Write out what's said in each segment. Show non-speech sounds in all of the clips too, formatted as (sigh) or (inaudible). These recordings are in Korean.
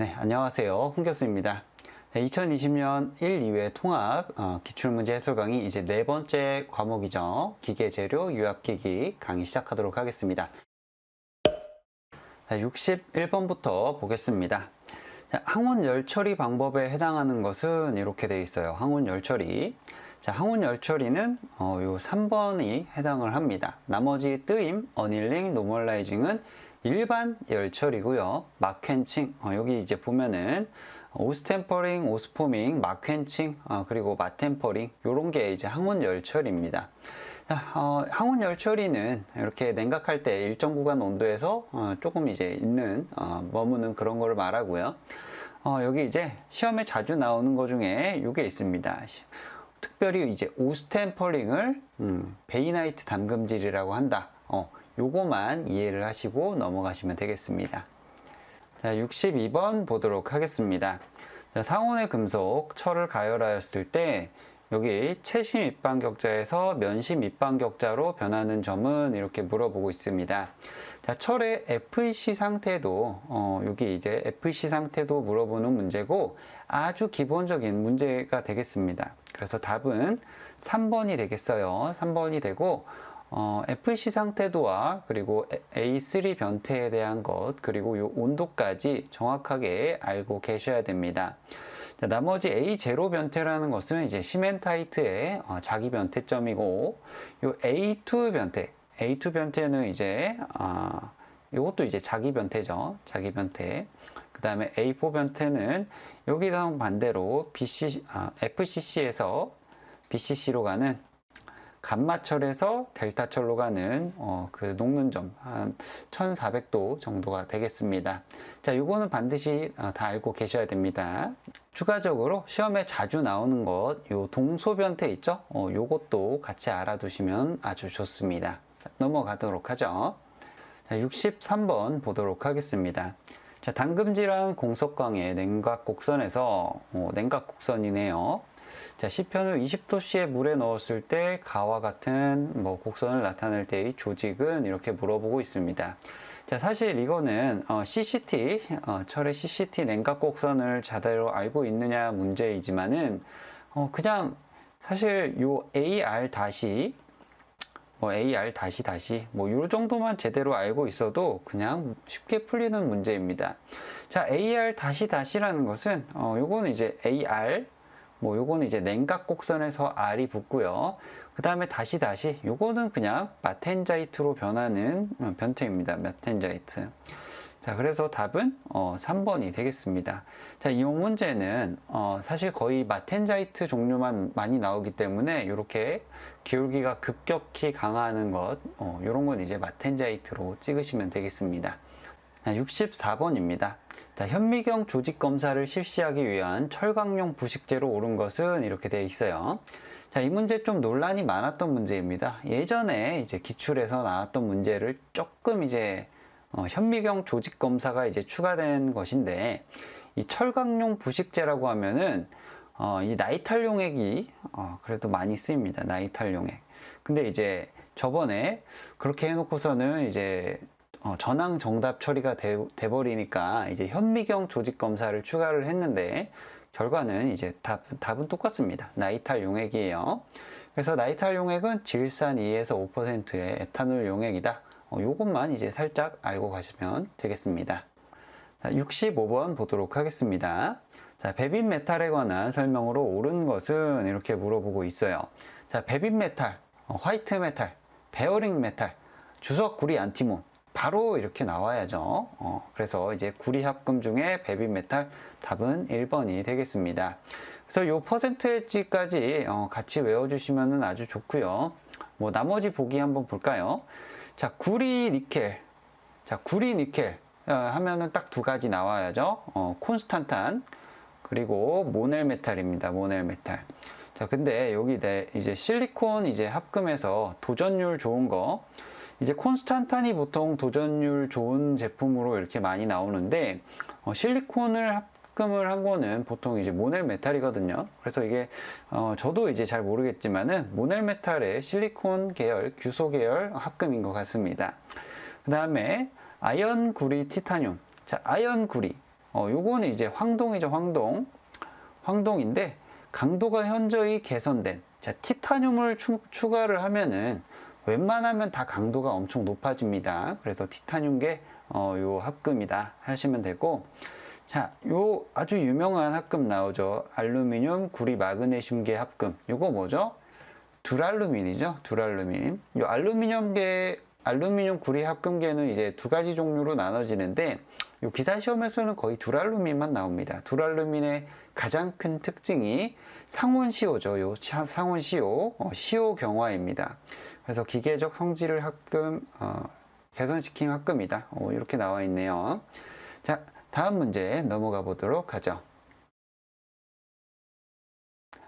네, 안녕하세요. 홍 교수입니다. 네, 2020년 1, 2회 통합 어, 기출문제 해설 강의 이제 네 번째 과목이죠. 기계재료 유압기기 강의 시작하도록 하겠습니다. 자, 61번부터 보겠습니다. 자, 항온 열 처리 방법에 해당하는 것은 이렇게 되어 있어요. 항온 열 처리. 자, 항온 열 처리는 어, 요 3번이 해당을 합니다. 나머지 뜨임, 어닐링, 노멀라이징은 일반 열 처리고요. 마퀸칭 어, 여기 이제 보면은 오스템퍼링, 오스포밍, 마퀸칭 어, 그리고 마템퍼링 요런 게 이제 항온 열 처리입니다. 자, 어, 항온 열 처리는 이렇게 냉각할 때 일정 구간 온도에서 어, 조금 이제 있는 어, 머무는 그런 거를 말하고요. 어, 여기 이제 시험에 자주 나오는 것 중에 이게 있습니다. 시- 특별히 이제 오스템퍼링을 음, 베이나이트 담금질이라고 한다. 어, 요거만 이해를 하시고 넘어가시면 되겠습니다. 자, 62번 보도록 하겠습니다. 자, 상온의 금속, 철을 가열하였을 때 여기 채심 입방격자에서 면심 입방격자로 변하는 점은 이렇게 물어보고 있습니다. 자, 철의 FEC 상태도 어, 여기 이제 FEC 상태도 물어보는 문제고 아주 기본적인 문제가 되겠습니다. 그래서 답은 3번이 되겠어요. 3번이 되고 어, FEC 상태도와 그리고 A3 변태에 대한 것 그리고 요 온도까지 정확하게 알고 계셔야 됩니다. 자, 나머지 A0 변태라는 것은 이제 시멘타이트의 어, 자기 변태점이고 요 A2 변태 A2 변태는 이제 아 이것도 이제 자기 변태죠. 자기 변태. 그 다음에 A4 변태는 여기랑 반대로 BC, 아, FCC에서 BCC로 가는 감마철에서 델타철로 가는 어, 그 녹는 점 한 1400도 정도가 되겠습니다. 자, 요거는 반드시 어, 다 알고 계셔야 됩니다. 추가적으로 시험에 자주 나오는 것, 요 동소변태 있죠? 어, 요것도 같이 알아두시면 아주 좋습니다. 자, 넘어가도록 하죠. 자, 63번 보도록 하겠습니다. 자, 당금질한 공석광의 냉각 곡선에서 어, 냉각 곡선이네요. 자, 시편을 20도씨의 물에 넣었을 때 가와 같은 뭐 곡선을 나타낼 때의 조직은 이렇게 물어보고 있습니다. 자, 사실 이거는 어, CCT, 어, 철의 CCT 냉각 곡선을 제대로 알고 있느냐 문제이지만은 어, 그냥 사실 요 AR 다시 뭐 AR 다시 다시 뭐 요 정도만 제대로 알고 있어도 그냥 쉽게 풀리는 문제입니다. 자, AR 다시 다시라는 것은 어 요거는 이제 AR 뭐 요거는 이제 냉각 곡선에서 R이 붙고요. 그 다음에 다시 다시 요거는 그냥 마텐자이트로 변하는 어, 변태입니다. 마텐자이트. 자, 그래서 답은 어, 3번이 되겠습니다. 자, 이 문제는 어, 사실 거의 마텐자이트 종류만 많이 나오기 때문에 이렇게 기울기가 급격히 강화하는 것, 어, 이런 건 이제 마텐자이트로 찍으시면 되겠습니다. 64번입니다. 자, 현미경 조직 검사를 실시하기 위한 철강용 부식제로 옳은 것은 이렇게 되어 있어요. 자, 이 문제 좀 논란이 많았던 문제입니다. 예전에 이제 기출에서 나왔던 문제를 조금 이제 어, 현미경 조직 검사가 이제 추가된 것인데 이 철강용 부식제라고 하면은 어, 이 나이탈 용액이 어, 그래도 많이 쓰입니다. 나이탈 용액. 근데 이제 저번에 그렇게 해놓고서는 이제 어, 전항 정답 처리가 돼, 돼버리니까 이제 현미경 조직 검사를 추가를 했는데 결과는 이제 답, 답은 똑같습니다. 나이탈 용액이에요. 그래서 나이탈 용액은 질산 2에서 5%의 에탄올 용액이다. 어, 요것만 이제 살짝 알고 가시면 되겠습니다. 자, 65번 보도록 하겠습니다. 자, 베빈 메탈에 관한 설명으로 옳은 것은 이렇게 물어보고 있어요. 자, 베빈 메탈, 어, 화이트 메탈, 베어링 메탈, 주석 구리 안티몬. 바로 이렇게 나와야죠. 어, 그래서 이제 구리 합금 중에 베빈 메탈 답은 1번이 되겠습니다. 그래서 요 퍼센트지까지 어, 같이 외워주시면 아주 좋고요. 뭐 나머지 보기 한번 볼까요? 자, 구리 니켈. 자, 구리 니켈 어, 하면은 딱 두 가지 나와야죠. 어, 콘스탄탄 그리고 모넬 메탈입니다. 모넬 메탈. 자, 근데 여기 내 이제 실리콘 이제 합금해서 도전율 좋은 거 이제 콘스탄탄이 보통 도전율 좋은 제품으로 이렇게 많이 나오는데 어, 실리콘을 합금을 한 거는 보통 이제 모넬 메탈이거든요. 그래서 이게 어, 저도 이제 잘 모르겠지만은 모넬 메탈의 실리콘 계열, 규소 계열 합금인 것 같습니다. 그 다음에 아연 구리 티타늄. 자, 아연 구리. 어, 요거는 이제 황동이죠, 황동. 황동인데 강도가 현저히 개선된 자, 티타늄을 추, 추가를 하면은 웬만하면 다 강도가 엄청 높아집니다. 그래서 티타늄계 어, 요 합금이다 하시면 되고 자, 요 아주 유명한 합금 나오죠. 알루미늄, 구리, 마그네슘계 합금. 요거 뭐죠? 두랄루민이죠. 두랄루민. 요 알루미늄계 알루미늄 구리 합금계는 이제 두 가지 종류로 나눠지는데 요 기사 시험에서는 거의 두랄루민만 나옵니다. 두랄루민의 가장 큰 특징이 상온시오죠. 요 차- 상온시오, 어, 시오 경화입니다. 그래서 기계적 성질을 합금, 어, 개선시킨 합금이다. 어, 이렇게 나와 있네요. 자, 다음 문제 넘어가 보도록 하죠.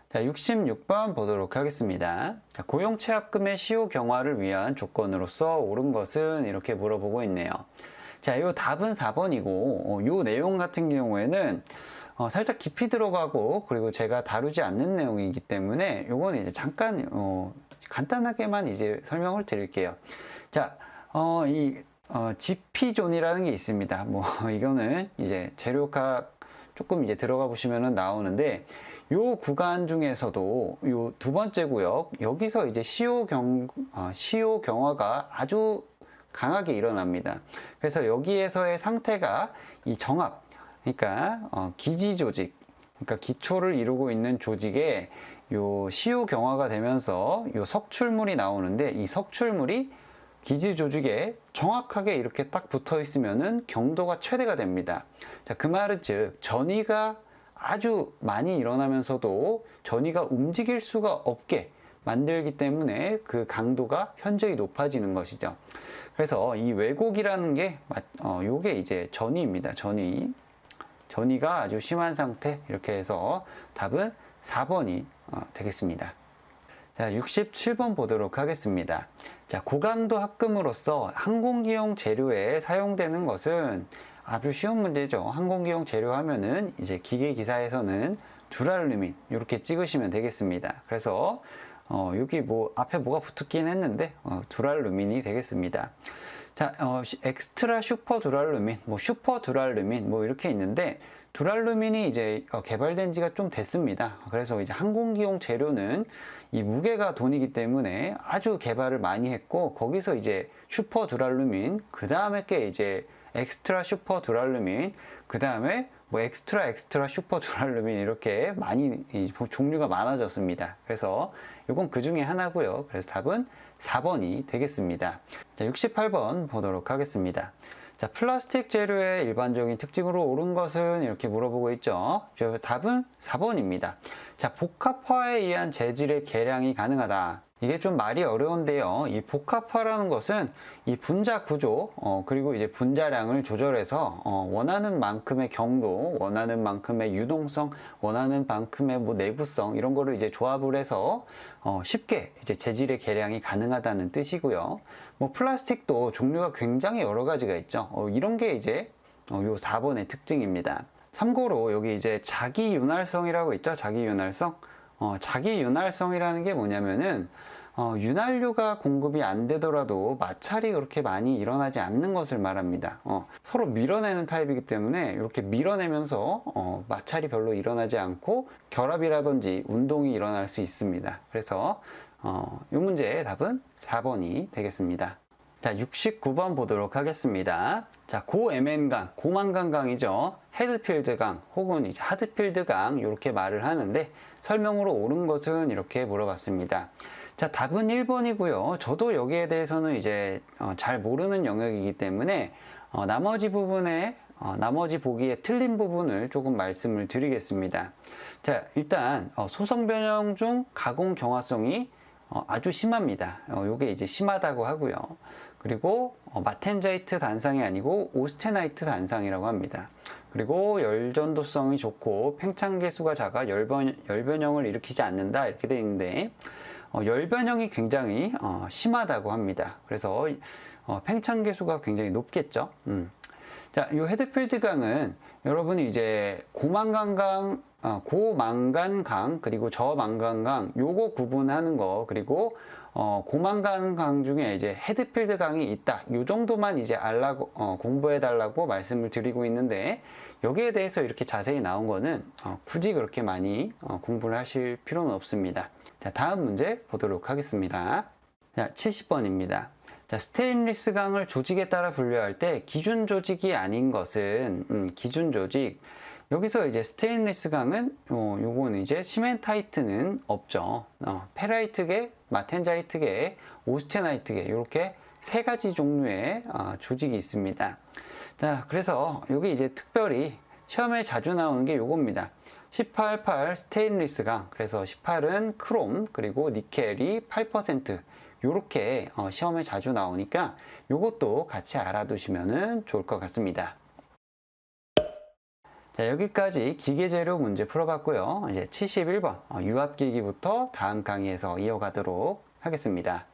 자, 66번 보도록 하겠습니다. 자, 고용체 합금의 시효 경화를 위한 조건으로서 옳은 것은 이렇게 물어보고 있네요. 자, 요 답은 4번이고, 어, 요 내용 같은 경우에는 어, 살짝 깊이 들어가고, 그리고 제가 다루지 않는 내용이기 때문에 요거는 이제 잠깐, 어, 간단하게만 이제 설명을 드릴게요. 자, 어, 이, 어, 지피존이라는 게 있습니다. 뭐, (laughs) 이거는 이제 재료값 조금 이제 들어가 보시면은 나오는데, 요 구간 중에서도 요 두 번째 구역, 여기서 이제 시효 경, 어, 시효 경화가 아주 강하게 일어납니다. 그래서 여기에서의 상태가 이 정합, 그러니까 어, 기지 조직, 그러니까 기초를 이루고 있는 조직에 요 시효 경화가 되면서 요 석출물이 나오는데 이 석출물이 기지 조직에 정확하게 이렇게 딱 붙어 있으면은 경도가 최대가 됩니다. 자, 그 말은 즉 전이가 아주 많이 일어나면서도 전이가 움직일 수가 없게 만들기 때문에 그 강도가 현저히 높아지는 것이죠. 그래서 이 왜곡이라는 게, 맞- 어, 요게 이제 전이입니다. 전이. 전이가 아주 심한 상태. 이렇게 해서 답은 4번이 어, 되겠습니다. 자, 67번 보도록 하겠습니다. 자, 고강도 합금으로서 항공기용 재료에 사용되는 것은 아주 쉬운 문제죠. 항공기용 재료 하면은 이제 기계 기사에서는 두랄루민 이렇게 찍으시면 되겠습니다. 그래서 어, 여기 뭐 앞에 뭐가 붙었긴 했는데 어, 두랄루민이 되겠습니다. 자, 어, 시- 엑스트라 슈퍼 두랄루민, 뭐 슈퍼 두랄루민 뭐 이렇게 있는데 두랄루민이 이제 어, 개발된 지가 좀 됐습니다. 그래서 이제 항공기용 재료는 이 무게가 돈이기 때문에 아주 개발을 많이 했고 거기서 이제 슈퍼 두랄루민, 그 다음에 게 이제 엑스트라 슈퍼 두랄루민, 그 다음에 뭐 엑스트라 엑스트라 슈퍼 두랄루민 이렇게 많이 이 종류가 많아졌습니다. 그래서 이건 그 중에 하나고요. 그래서 답은 4번이 되겠습니다. 자, 68번 보도록 하겠습니다. 자, 플라스틱 재료의 일반적인 특징으로 옳은 것은 이렇게 물어보고 있죠. 저 답은 4번입니다. 자, 복합화에 의한 재질의 개량이 가능하다. 이게 좀 말이 어려운데요. 이 복합화라는 것은 이 분자 구조, 어, 그리고 이제 분자량을 조절해서 어, 원하는 만큼의 경도, 원하는 만큼의 유동성, 원하는 만큼의 뭐 내구성 이런 거를 이제 조합을 해서 어, 쉽게 이제 재질의 개량이 가능하다는 뜻이고요. 뭐 플라스틱도 종류가 굉장히 여러 가지가 있죠. 어, 이런 게 이제 어, 요 4번의 특징입니다. 참고로 여기 이제 자기 윤활성이라고 있죠. 자기 윤활성. 어, 자기 윤활성이라는 게 뭐냐면은 어, 윤활유가 공급이 안 되더라도 마찰이 그렇게 많이 일어나지 않는 것을 말합니다. 어, 서로 밀어내는 타입이기 때문에 이렇게 밀어내면서 어, 마찰이 별로 일어나지 않고 결합이라든지 운동이 일어날 수 있습니다. 그래서 어, 이 문제의 답은 4번이 되겠습니다. 자, 69번 보도록 하겠습니다. 자, 고MN강, 고만강강이죠. 헤드필드강 혹은 이제 하드필드강 이렇게 말을 하는데 설명으로 옳은 것은 이렇게 물어봤습니다. 자, 답은 1번이고요. 저도 여기에 대해서는 이제 어, 잘 모르는 영역이기 때문에 어, 나머지 부분에 어, 나머지 보기에 틀린 부분을 조금 말씀을 드리겠습니다. 자, 일단 어, 소성 변형 중 가공 경화성이 어, 아주 심합니다. 어, 요게 이제 심하다고 하고요. 그리고 어, 마텐자이트 단상이 아니고 오스테나이트 단상이라고 합니다. 그리고 열전도성이 좋고 팽창계수가 작아 열변, 열변형을 일으키지 않는다 이렇게 되어 있는데 어, 열 변형이 굉장히 어, 심하다고 합니다. 그래서 어, 팽창 계수가 굉장히 높겠죠. 음. 자, 이 헤드필드 강은 여러분이 이제 고망간강, 어, 고망간강 그리고 저망간강 요거 구분하는 거 그리고 어, 고망간강 중에 이제 헤드필드 강이 있다. 요 정도만 이제 알라고 어, 공부해 달라고 말씀을 드리고 있는데 여기에 대해서 이렇게 자세히 나온 거는 어, 굳이 그렇게 많이 어, 공부를 하실 필요는 없습니다. 자, 다음 문제 보도록 하겠습니다. 자, 70번입니다. 자, 스테인리스 강을 조직에 따라 분류할 때 기준 조직이 아닌 것은 음, 기준 조직 여기서 이제 스테인리스 강은 어, 요거는 이제 시멘타이트는 없죠. 어, 페라이트계, 마텐자이트계, 오스테나이트계 이렇게 세 가지 종류의 어, 조직이 있습니다. 자, 그래서 여기 이제 특별히 시험에 자주 나오는 게 요겁니다. 18, 8 스테인리스 강. 그래서 18은 크롬 그리고 니켈이 8% 요렇게 어, 시험에 자주 나오니까 요것도 같이 알아두시면 좋을 것 같습니다. 자, 여기까지 기계재료 문제 풀어봤고요. 이제 71번 유압기기부터 다음 강의에서 이어가도록 하겠습니다.